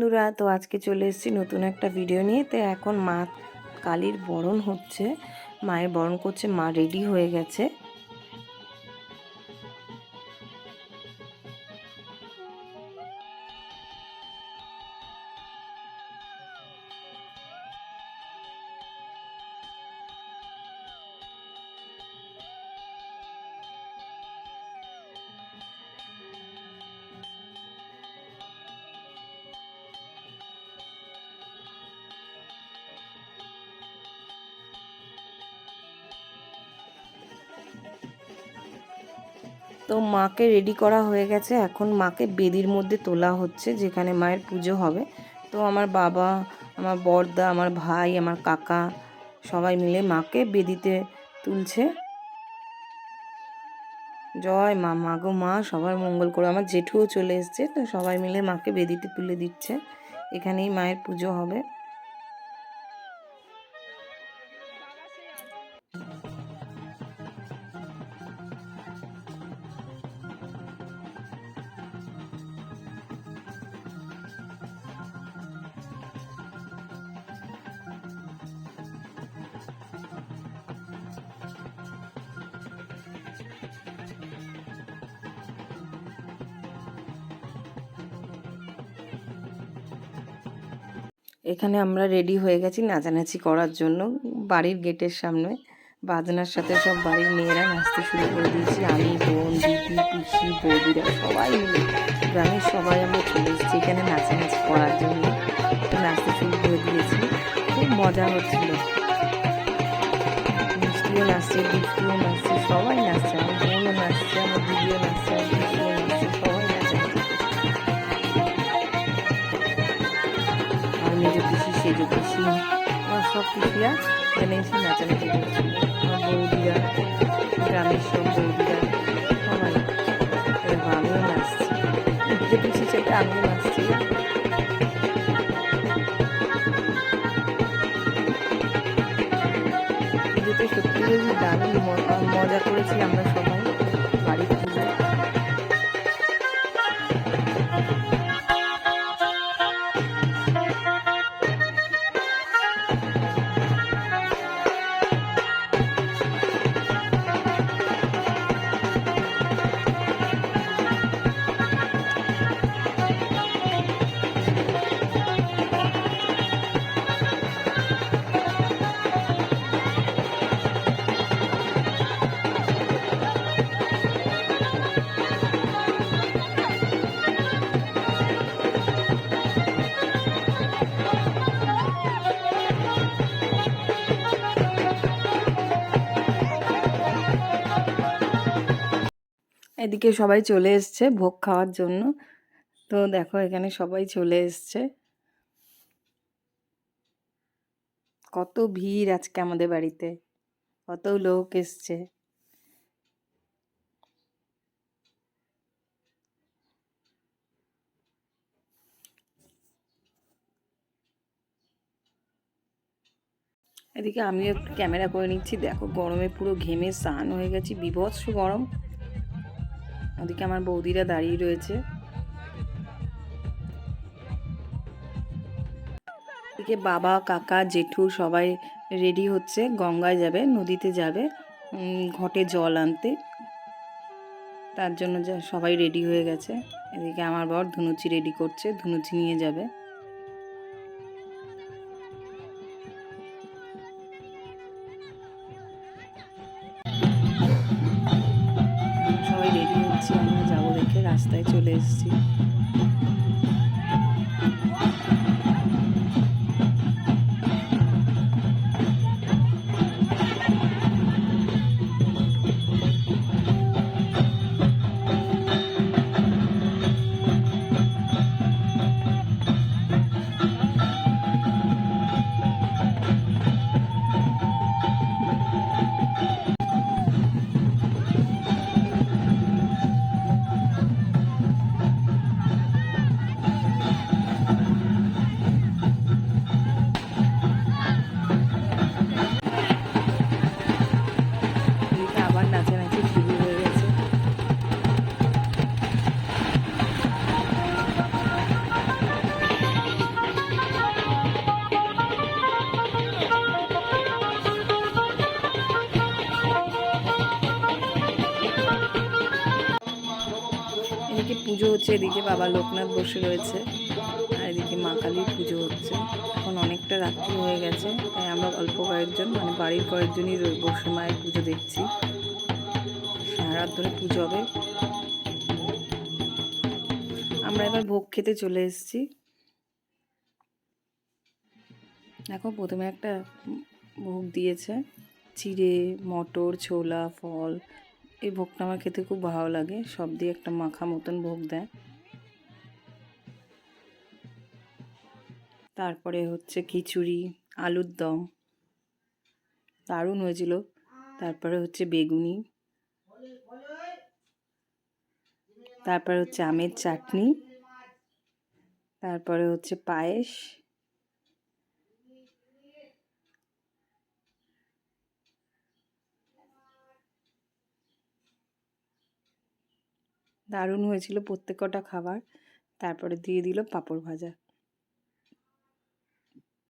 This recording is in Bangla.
বন্ধুরা, তো আজকে চলে এসেছি নতুন একটা ভিডিও নিয়ে। তো এখন মা কালীর বরণ হচ্ছে, মায়ের বরণ করছে, মা রেডি হয়ে গেছে। তো মাকে রেডি করা হয়ে গেছে। এখন মাকে বেদির মধ্যে তোলা হচ্ছে, যেখানে মায়ের পুজো হবে। তো আমার বাবা, আমার বড়দা, আমার ভাই, আমার কাকা সবাই মিলে মাকে বেদিতে তুলছে। জয় মা মা গো মা, সবার মঙ্গল করে। আমার জেঠুও চলে এসছে, তো সবাই মিলে মাকে বেদিতে তুলে দিচ্ছে। এখানেই মায়ের পুজো হবে। এখানে আমরা রেডি হয়ে গেছি নাচানাচি করার জন্য। বাড়ির গেটের সামনে বাজনার সাথে সব বাড়ির মেয়েরা নাচতে শুরু করে দিয়েছি। আমি, বোন, দিদি, পিসি, বৌদিরা সবাই মিলে। গ্রামের সবাই আমরা চলে এসেছি এখানে নাচানাচি করার জন্য। নাচতে শুরু করে দিয়েছি। খুব মজা হচ্ছিল। মিষ্টিও নাচছে দুষ্টিও নাচছে, সবাই পিসি পিসি আমার সব পিসিরা এখানে নাচানাচি করছিল আমার বৌদিরা গ্রামের সব বৌদিরা সবাই এরকম আমিও নাচছি। যে পিসি সেটা আমিও নাচছি। সত্যি দারুণ মজা করেছি আমরা সবাই। এদিকে সবাই চলে এসছে ভোগ খাওয়ার জন্য। তো দেখো, এখানে সবাই চলে এসছে। কত ভিড় আজকে আমাদের বাড়িতে। কত লোক এসছে। এদিকে আমিও একটু ক্যামেরা করে নিচ্ছি। দেখো, গরমে পুরো ঘেমে স্নান হয়ে গেছি। বিভৎস গরম। ওদিকে আমার বৌদিরা দাঁড়িয়ে রয়েছে। ওদিকে বাবা, কাকা, জেঠু সবাই রেডি হচ্ছে, গঙ্গায় যাবে, নদীতে যাবে ঘটে জল আনতে। তার জন্য সবাই রেডি হয়ে গেছে। এদিকে আমার বর ধুনুচি রেডি করছে, ধুনুচি নিয়ে যাবে। রাস্তায় চলে এসেছি। এসছে এদিকে বাবা লোকনাথ বসে রয়েছে আর এদিকে মা কালীর পুজো হচ্ছে। এখন অনেকটা রাত্রি হয়ে গেছে, তাই আমরা অল্প কয়েকজন মানে বাড়ির কয়েকজনই বসে মায়ের পুজো দেখছি। রাত ধরে পুজো হবে। আমরা এবার ভোগ খেতে চলে এসেছি। দেখো, প্রথমে একটা ভোগ দিয়েছে, চিড়ে, মটর, ছোলা, ফল এই ভোগটা আমার খেতে খুব ভালো লাগে। সব দিয়ে একটা মাখা মতন ভোগ দেয়। তারপরে হচ্ছে খিচুড়ি, আলুর দম। দারুণ হয়েছিল। তারপরে হচ্ছে বেগুনি। তারপরে হচ্ছে আমের চাটনি। তারপরে হচ্ছে পায়েস। দারুণ হয়েছিল প্রত্যেক কটা খাবার। তারপরে দিয়ে দিল পাঁপড় ভাজা।